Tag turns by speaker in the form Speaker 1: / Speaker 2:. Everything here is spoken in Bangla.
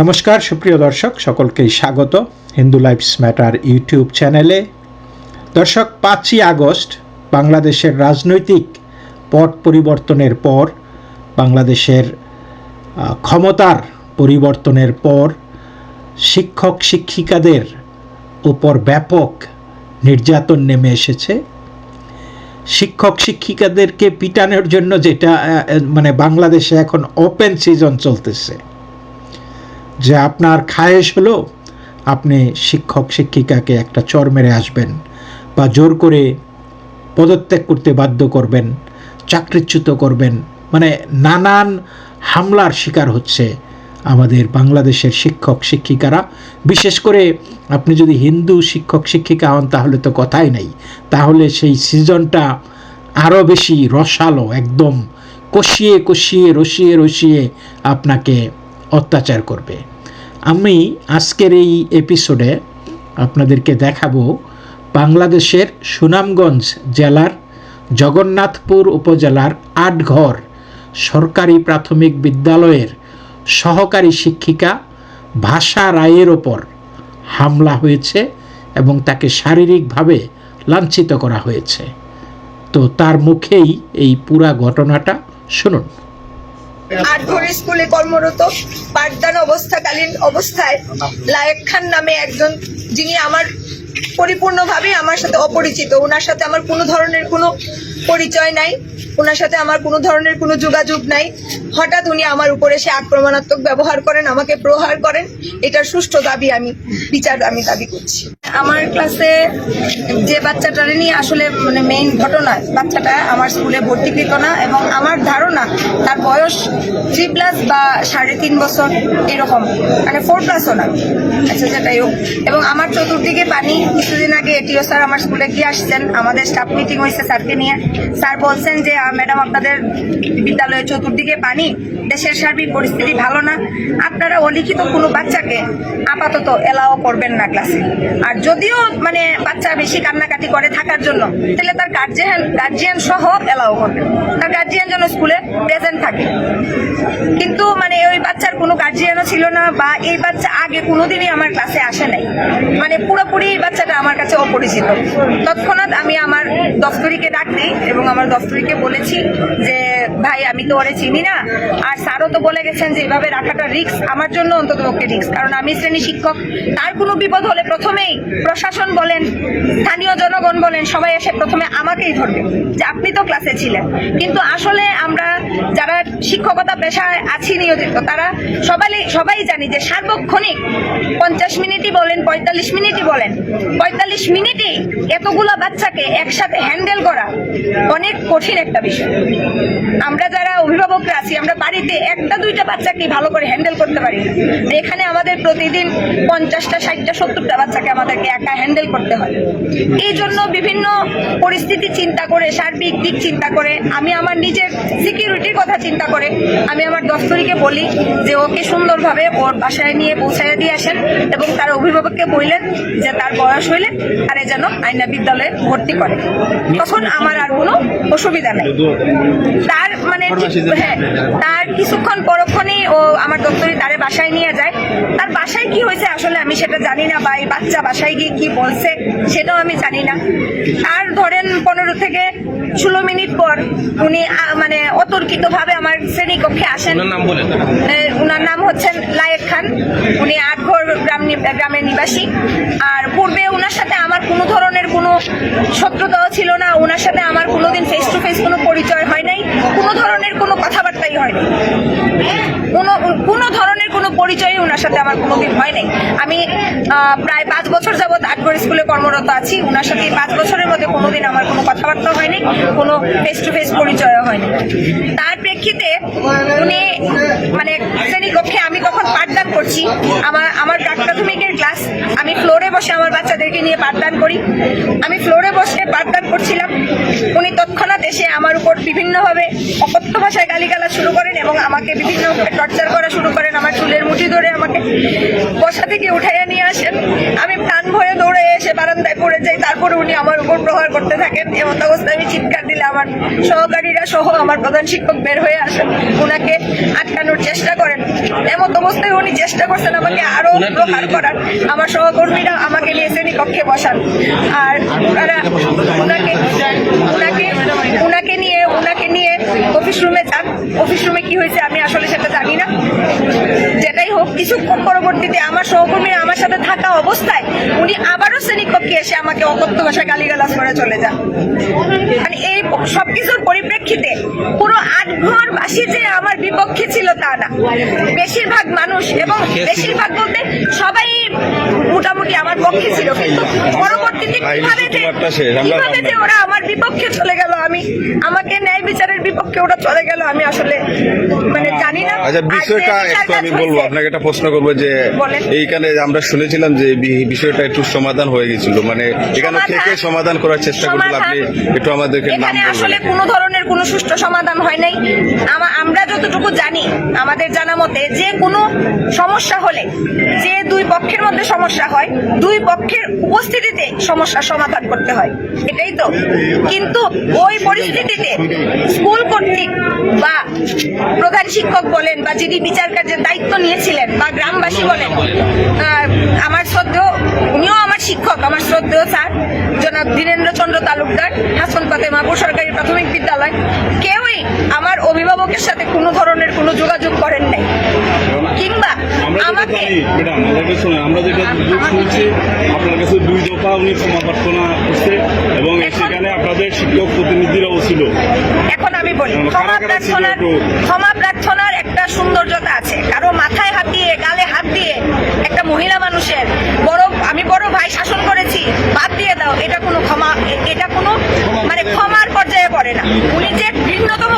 Speaker 1: নমস্কার, সুপ্রিয় দর্শক, সকলকেই স্বাগত হিন্দু লাইফস ম্যাটার ইউটিউব চ্যানেলে। দর্শক, পাঁচই আগস্ট, বাংলাদেশের রাজনৈতিক পট পরিবর্তনের পর, বাংলাদেশের ক্ষমতার পরিবর্তনের পর, শিক্ষক শিক্ষিকাদের উপর ব্যাপক নির্যাতন নেমে এসেছে। শিক্ষক শিক্ষিকাদেরকে পিটানোর জন্য যেটা মানে বাংলাদেশে এখন ওপেন সিজন চলতেছে। যে আপনার খায়েশ হলো, আপনি শিক্ষক, শিক্ষিকাকে একটা চর মেরে আসবেন বা জোর করে পদত্যাগ করতে বাধ্য করবেন, চাকরিচ্যুত করবেন। মানে নানান হামলার শিকার হচ্ছে আমাদের বাংলাদেশের শিক্ষক, শিক্ষিকারা। বিশেষ করে আপনি যদি হিন্দু শিক্ষক, শিক্ষিকা হন, তাহলে তো কথাই নেই। তাহলে সেই সিজনটা আরও বেশি রসালো, একদম কষিয়ে কষিয়ে, রসিয়ে রসিয়ে আপনাকে অত্যাচার করবে। আমি আজকের এই এপিসোডে আপনাদেরকে দেখাবো বাংলাদেশের সুনামগঞ্জ জেলার জগন্নাথপুর উপজেলার আটঘর সরকারি প্রাথমিক বিদ্যালয়ের সহকারী শিক্ষিকা ভাষা রায়ের ওপর হামলা হয়েছে এবং তাকে শারীরিকভাবে লাঞ্ছিত করা হয়েছে। তো তার মুখেই এই পুরা ঘটনাটা শুনুন।
Speaker 2: আটঘর স্কুলে কর্মরত, পাঠদান অবস্থাকালীন অবস্থায় লায়েক খান নামে একজন, যিনি আমার পরিপূর্ণভাবে আমার সাথে অপরিচিত। ওনার সাথে আমার কোনো ধরনের কোনো পরিচয় নাই ওনার সাথে আমার কোনো ধরনের কোনো যোগাযোগ নাই। হঠাৎ উনি আমার উপরে সে আক্রমণাত্মক ব্যবহার করেন, আমাকে প্রহার করেন। এটার সুষ্ঠু দাবি আমি, বিচার আমি দাবি করছি। আমার ক্লাসে যে বাচ্চাটারে নিয়ে আসলে মানে মেইন ঘটনা, বাচ্চাটা আমার স্কুলে ভর্তিকৃত না এবং আমার ধারণা তার বয়স থ্রি প্লাস বা সাড়ে তিন বছর এরকম মানে ফোর প্লাসও না। আচ্ছা যেটাই হোক। এবং আমার চতুর্দিকে পানি। কিছুদিন আগে এটিও স্যার আমার স্কুলে গিয়ে আসছেন। আমাদের স্টাফ মিটিং হয়েছে স্যারকে নিয়ে। স্যার বলছেন যে ম্যাডাম আপনাদের বিদ্যালয়ে চতুর্দিকে পানি দেশের সার্বিক পরিস্থিতি ভালো না, আপনারা অলিখিত কোনো বাচ্চাকে আপাতত এলাও করবেন না ক্লাসে আর যদিও মানে বাচ্চা বেশি কান্নাকাটি করে থাকার জন্য, তাহলে তার গার্জিয়ান গার্জিয়ান সহ এলাও করবেন। তার গার্জিয়ান যেন স্কুলে প্রেজেন্ট থাকে। কিন্তু মানে ওই বাচ্চার কোনো গার্জিয়ানও ছিল না বা এই বাচ্চা আগে কোনোদিনই আমার ক্লাসে আসে নাই। মানে পুরোপুরি এই বাচ্চাটা আমার কাছে অপরিচিত। তৎক্ষণাৎ আমি আমার দফতরিকে ডাক এবং আমার দফতরিকে বলেছি যে ভাই, আমি তো ওরে চিনি না। আর স্যারও তো বলে গেছেন যে এভাবে রাখাটা রিক্স আমার জন্য অন্তত পক্ষে রিস্ক কারণ আমি শ্রেণি শিক্ষক। তার কোনো বিপদ হলে প্রথমেই প্রশাসন বলেন, স্থানীয় জনগণ বলেন, সবাই এসে প্রথমে আমাকেই ধরবে। যে আপনি তো ক্লাসে ছিলেন। কিন্তু আসলে আমরা যারা শিক্ষকতা পেশায় আছি নিয়োজিত, তারা সবাই সবাই জানি যে সার্বক্ষণিক পঞ্চাশ মিনিটই বলেন, পঁয়তাল্লিশ মিনিটই বলেন। পঁয়তাল্লিশ মিনিটই এতগুলো বাচ্চাকে একসাথে হ্যান্ডেল করা অনেক কঠিন একটা বিষয়। আমরা যারা অভিভাবকরা আছি, আমরা বাড়িতে একটা দুইটা বাচ্চাকে ভালো করে হ্যান্ডেল করতে পারি। এখানে আমাদের প্রতিদিন পঞ্চাশটা, ষাটটা, সত্তরটা বাচ্চাকে আমাদেরকে একা হ্যান্ডেল করতে হয়। এই জন্য বিভিন্ন পরিস্থিতি চিন্তা করে, সার্বিক দিক চিন্তা করে, আমি আমার নিজের সিকিউরিটির কথা চিন্তা করে, আমি আমার দফতরিকে বলি যে ওকে সুন্দরভাবে ওর বাসায় নিয়ে পৌঁছায় দিয়ে আসেন এবং তার অভিভাবককে বললেন যে তার বয়স হইলে তারে যেন আইনা বিদ্যালয়ে ভর্তি করে। তখন আমার আর কোনো অসুবিধা নেই। তার মানে হ্যাঁ তার কিছুক্ষণ পরক্ষণেই ও আমার দপ্তরে তারে বাসায় নিয়ে যায় তার বাসায় কি হয়েছে আসলে আমি সেটা জানি না বা এই বাচ্চা বাসায় গিয়ে কি বলছে সেটাও আমি জানি না। আর ধরেন পনেরো থেকে ষোলো মিনিট পর উনি মানে অতর্কিত ভাবে আমার শ্রেণীকক্ষে আসেন।
Speaker 3: ওনার নাম
Speaker 2: উনার নাম হচ্ছেন লায়েক খান। উনি আটঘর গ্রাম গ্রামের নিবাসী। আর পূর্বে উনার সাথে আমার কোনো ধরনের কোনো শত্রুতাও ছিল না। ওনার সাথে আমার কোনোদিন ফেস টু ফেস কোনো পরিচয় হয় নাই। কোনো ধরনের কোনো কথাবার্তাই হয়নি কোনো কোনো ধরনের কোনো পরিচয়ই ওনার সাথে আমার কোনোদিন হয় নাই। আমি প্রায় পাঁচ বছর যাবৎ আটগড় স্কুলে কর্মরত আছি। ওনার সাথে পাঁচ বছরের মধ্যে কোনোদিন আমার কোনো কথাবার্তা হয়নি, কোনো ফেস টু ফেস পরিচয়ও হয়নি। তার প্রেক্ষিতে উনি মানে শ্রেণীকক্ষে আমি কখন পাঠদান করছি, আমার আমার প্রাক প্রাথমিকের ক্লাস, আমি ফ্লোরে বসে আমার বাচ্চাদেরকে নিয়ে পাঠদান করি। আমি ফ্লোরে বসে পাঠদান করছিলাম। উনি তৎক্ষণাৎ এসে আমার উপর বিভিন্নভাবে অকথ্য ভাষায় গালিগালা শুরু করেন এবং আমাকে বিভিন্ন টর্চার করা শুরু করেন, আমার চুলের মুঠি ধরে আমাকে বসা থেকে উঠাইয়া নিয়ে আসেন। আমি প্রাণ ভয়ে দৌড়ে এসে বারান্দায় পড়ে যাই, তারপরে উনি আমার উপর প্রহার করতে থাকেন। এমন অবস্থায় আমি চিৎকার দিলে আমার সহকারীরা সহ আমার প্রধান শিক্ষক বের হয়ে আসেন ওনাকে আটকানোর চেষ্টা করেন। এমন অবস্থায় উনি চেষ্টা করছেন আমাকে আরও প্রহার করার। আমার সহকর্মীরা আমাকে নিয়ে শ্রেণি কক্ষে বসান। আর ওনারা ওনাকে ওনাকে ওনাকে নিয়ে ওনাকে নিয়ে অফিস রুমে যান। অফিস রুমে কি হয়েছে আমি আসলে সেটা জানি না। কিছুক্ষণ পরবর্তীতে আমার সহকর্মীরা আমার সাথে থাকা অবস্থায় উনি আবারও শ্রেণীকক্ষে এসে আমাকে অকথ্য ভাষায় গালিগালাজ করে চলে যান। মানে এই সবকিছুর পরিপ্রেক্ষিতে পুরো আট ঘর বাসী যে আমার বিপক্ষে ছিল তা না। বেশিরভাগ মানুষ এবং বেশিরভাগ বলতে সবাই মোটামুটি আমার পক্ষে ছিল কিন্তু পরবর্তীতে কীভাবে কীভাবে যে ওরা আমার বিপক্ষে চলে গেল আমি আমাকে ন্যায় বিচারের বিপক্ষে ওরা চলে গেল আমি আসলে মানে জানি না।
Speaker 3: আচ্ছা বিষয়টা একটু আমি বলব আপনাকে একটা প্রশ্ন করব যে এইখানে আমরা শুনেছিলাম যে বিষয়টা একটু সমাধান হয়ে গেছিল মানে এখানে থেকে সমাধান করার চেষ্টা করছিল আপনি একটু আমাদেরকে নাম
Speaker 2: আসলে কোনো ধরনের কোনো সুষ্ঠু সমাধান হয় নাই। আমরা যতটুকু জানি আমাদের জানা মতে যে কোনো সমস্যা হলে যে দুই পক্ষের মধ্যে সমস্যা হয়, দুই পক্ষের উপস্থিতিতে সমস্যার সমাধান করতে হয়। এটাই তো। কিন্তু ওই পরিস্থিতিতে স্কুল কর্তৃক বা প্রধান শিক্ষক বলেন বা যিনি বিচার কার্যের দায়িত্ব নিয়েছিলেন বা গ্রামবাসী বলেন আমার শ্রদ্ধেয়, উনিও আমার শিক্ষক, আমার শ্রদ্ধেয় স্যার, জনাব দীনেন্দ্র চন্দ্র তালুকদার, হাসন ফাতেমাপুর সরকারি প্রাথমিক বিদ্যালয় কেউই আমার অভিভাবকের সাথে কোনো ধরনের কোনো যোগাযোগ করেন নাই কিংবা
Speaker 4: আমরা যেটা
Speaker 2: আমাকে
Speaker 4: জানি ম্যাডাম আমাদের শুনে আমরা যেটা যুগ শুনছি। আপনার কাছে দুই দফা উনি ক্ষমা প্রার্থনা করছে এবং সেখানে আপনাদের শিক্ষক প্রতিনিধিরাও ছিল।
Speaker 2: এখন আমি বলি ক্ষমা প্রার্থনার ক্ষমা প্রার্থনার একটা সৌন্দর্যতা আছে। কারও মাথায় হাত দিয়ে গালে হাত দিয়ে একটা মহিলা মানুষের বড় আমি বড় ভাই শাসন করেছি বাদ দিয়ে দাও এটা কোনো ক্ষমা এটা কোনো মানে ক্ষমার পর্যায়ে পড়ে না। উনি যে ভিন্নতম